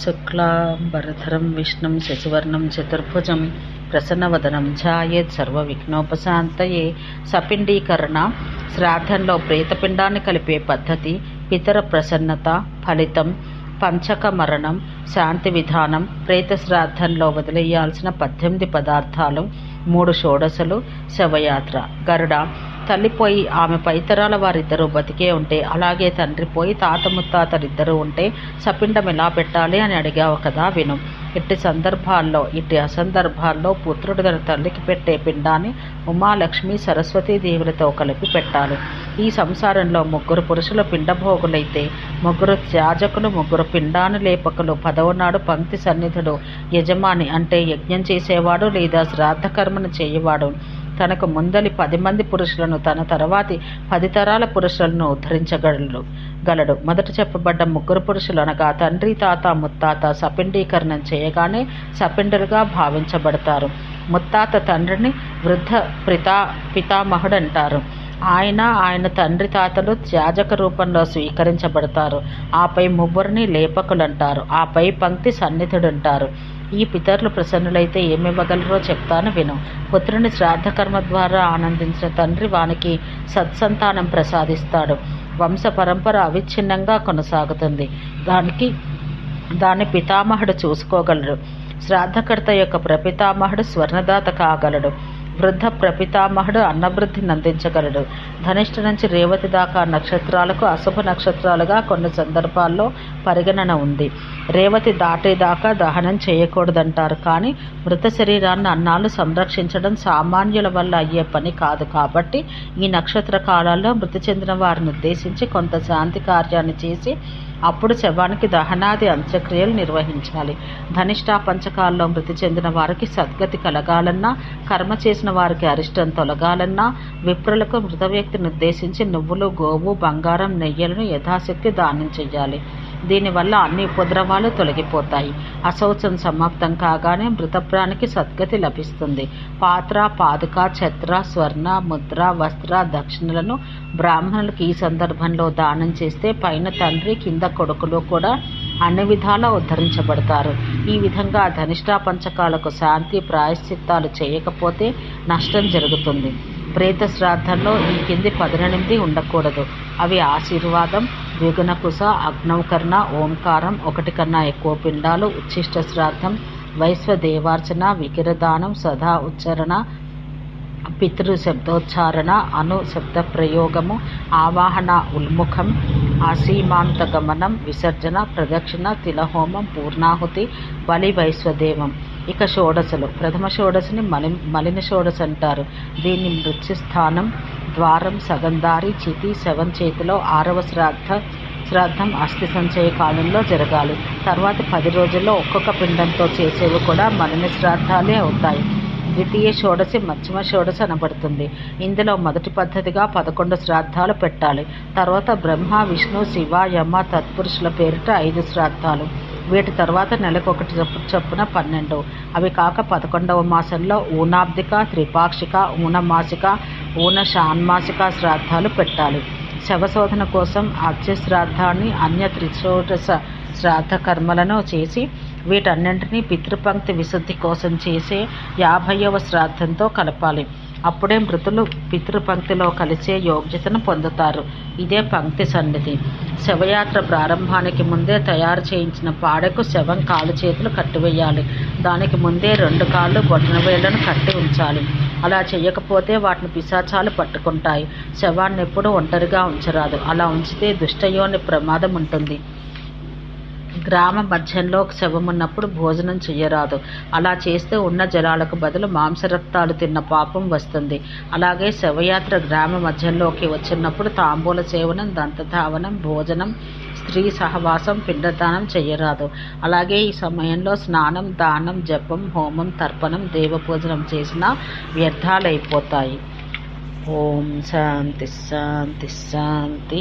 శుక్లాంబరధరం విష్ణుం శశివర్ణం చతుర్భుజం ప్రసన్నవదనం ఝాయేత్ సర్వవిఘ్నోపశాంతయే సపిండీకరణ శ్రాద్ధంలో ప్రేతపిండాన్ని కలిపే పద్ధతి పితర ప్రసన్నత ఫలితం పంచక మరణం శాంతి విధానం ప్రేత శ్రాద్ధంలో వదిలేయాల్సిన పద్దెనిమిది పదార్థాలు మూడు షోడశలు శవయాత్ర గరుడ తల్లిపోయి ఆమె పైతరాల వారిద్దరూ బతికే ఉంటే అలాగే తండ్రి పోయి తాత ముత్తాతలిద్దరూ ఉంటే సపిండం ఎలా పెట్టాలి అని అడిగావు కదా విను. ఇట్టి సందర్భాల్లో ఇట్టి అసందర్భాల్లో పుత్రుడు తన తల్లికి పెట్టే పిండాన్ని ఉమాలక్ష్మి సరస్వతీ దేవులతో కలిపి పెట్టాలి. ఈ సంసారంలో ముగ్గురు పురుషులు పిండభోగులైతే ముగ్గురు త్యాజకులు ముగ్గురు పిండాను లేపకులు పదవనాడు పంక్తి సన్నిధుడు యజమాని అంటే యజ్ఞం చేసేవాడు లేదా శ్రాద్ధకర్మను చేయవాడు. తనకు ముందలి పది మంది పురుషులను తన తర్వాతి పది తరాల పురుషులను ఉద్ధరించగలడు గలడు. మొదట చెప్పబడ్డ ముగ్గురు పురుషులు అనగా తండ్రి తాత ముత్తాత సపిండీకరణం చేయగానే సపిండులుగా భావించబడతారు. ముత్తాత తండ్రిని వృద్ధ పితా పితామహుడు అంటారు ఆయన ఆయన తండ్రి తాతలు త్యాజక రూపంలో స్వీకరించబడతారు. ఆపై ముగ్గురిని లేపకులు అంటారు ఆపై పంక్తి సన్నిధుడంటారు. ఈ పితరులు ప్రసన్నులైతే ఏమివ్వగలరో చెప్తాను విను. పుత్రుని శ్రాద్ధకర్మ ద్వారా ఆనందించిన తండ్రి వానికి సత్సంతానం ప్రసాదిస్తాడు. వంశ పరంపర అవిచ్ఛిన్నంగా కొనసాగుతుంది. దానికి దాన్ని పితామహుడు చూసుకోగలడు. శ్రాద్ధకర్త యొక్క ప్రపితామహుడు స్వర్ణదాత కాగలడు. వృద్ధ ప్రపితామహుడు అన్నవృద్ధి అందించగలడు ధనిష్ట నుంచి రేవతి దాకా నక్షత్రాలకు అశుభ నక్షత్రాలుగా కొన్ని సందర్భాల్లో పరిగణన ఉంది. రేవతి దాటేదాకా దహనం చేయకూడదంటారు. కానీ మృత శరీరాన్ని అన్నాలు సంరక్షించడం సామాన్యుల వల్ల అయ్యే పని కాదు కాబట్టి ఈ నక్షత్ర కాలాల్లో మృతి చెందిన వారిని ఉద్దేశించి కొంత శాంతి కార్యాన్ని చేసి అప్పుడు శవానికి దహనాది అంత్యక్రియలు నిర్వహించాలి. ధనిష్టా పంచకాల్లో మృతి చెందిన వారికి సద్గతి కలగాలన్నా కర్మ చేసిన వారికి అరిష్టం తొలగాలన్నా విప్రులకు మృత వ్యక్తిని ఉద్దేశించి నువ్వులు గోవు బంగారం నెయ్యలను యథాశక్తి దానం చెయ్యాలి. దీనివల్ల అన్ని ఉపద్రవాలు తొలగిపోతాయి. అశౌచం సమాప్తం కాగానే మృతప్రానికి సద్గతి లభిస్తుంది. పాత్ర పాదుక ఛత్ర స్వర్ణ ముద్ర వస్త్ర దక్షిణలను బ్రాహ్మణులకు ఈ సందర్భంలో దానం చేస్తే పైన తండ్రి కింద కొడుకులు కూడా అన్ని విధాలా ఉద్ధరించబడతారు. ఈ విధంగా ధనిష్టా పంచకాలకు శాంతి ప్రాయశ్చిత్తాలు చేయకపోతే నష్టం జరుగుతుంది. ప్రేత శ్రాద్ధంలో ఈ కింది పదనెనిమిది ఉండకూడదు. అవి ఆశీర్వాదం ద్విగుణకుశ అగ్నౌకర్ణ ఓంకారం ఒకటి కన్నా ఎక్కువ పిండాలు ఉచ్ఛిష్ట శ్రాద్ధం వైశ్వదేవార్చన వికిరదానం సదా ఉచ్చారణ పితృ శబ్దోచ్చారణ అను శబ్ద ప్రయోగము ఆవాహన ఉల్ముఖం అసీమాంత గమనం విసర్జన ప్రదక్షిణ తిలహోమం పూర్ణాహుతి బలి వైశ్వదేవం. ఇక షోడశలు. ప్రథమ షోడశని మలి మలిన షోడశ అంటారు. దీన్ని మృత్యుస్థానం ద్వారం సగంధారి చితి శవం చేతిలో ఆరవ శ్రాద్ధ శ్రాద్ధం అస్థి సంచయ కాలంలో జరగాలి. తర్వాత పది రోజుల్లో ఒక్కొక్క పిండంతో చేసేవి కూడా మలిన శ్రాద్ధాలే అవుతాయి. ద్వితీయ షోడశి మధ్యమ షోడశి అనబడుతుంది. ఇందులో మొదటి పద్ధతిగా పదకొండు శ్రాద్ధాలు పెట్టాలి. తర్వాత బ్రహ్మ విష్ణు శివ యమ తత్పురుషుల పేరిట ఐదు శ్రాద్ధాలు. వీటి తర్వాత నెలకొకటి చొప్పున పన్నెండు. అవి కాక పదకొండవ మాసంలో ఊనాబ్దిక త్రిపాక్షిక ఊనమాసిక ఊన షాన్మాసిక శ్రాద్ధాలు పెట్టాలి. శవశోధన కోసం అత్య శ్రాద్ధాన్ని అన్య త్రిశోడశ శ్రాద్ధ కర్మలను చేసి వీటన్నింటినీ పితృపంక్తి విశుద్ధి కోసం చేసే యాభైవ శ్రాద్ధంతో కలపాలి. అప్పుడే మృతులు పితృపంక్తిలో కలిసే యోగ్యతను పొందుతారు. ఇదే పంక్తి సన్నిధి. శవయాత్ర ప్రారంభానికి ముందే తయారు చేయించిన పాడకు శవం కాలు చేతులు కట్టివేయాలి. దానికి ముందే రెండు కాళ్ళు బొట్టనవేళ్ళను కట్టి ఉంచాలి. అలా చేయకపోతే వాటిని పిశాచాలు పట్టుకుంటాయి. శవాన్ని ఎప్పుడూ ఒంటరిగా ఉంచరాదు. అలా ఉంచితే దుష్టయోని ప్రమాదం ఉంటుంది. గ్రామ మధ్యంలో శవం ఉన్నప్పుడు భోజనం చెయ్యరాదు. అలా చేస్తే ఉన్న జలాలకు బదులు మాంసరక్తాలు తిన్న పాపం వస్తుంది. అలాగే శవయాత్ర గ్రామ మధ్యంలోకి వచ్చినప్పుడు తాంబూల సేవనం దంతధావనం భోజనం స్త్రీ సహవాసం పిండదానం చెయ్యరాదు. అలాగే ఈ సమయంలో స్నానం దానం జపం హోమం తర్పణం దేవపూజనం చేసినా వ్యర్థాలైపోతాయి. ఓం శాంతి శాంతి శాంతి.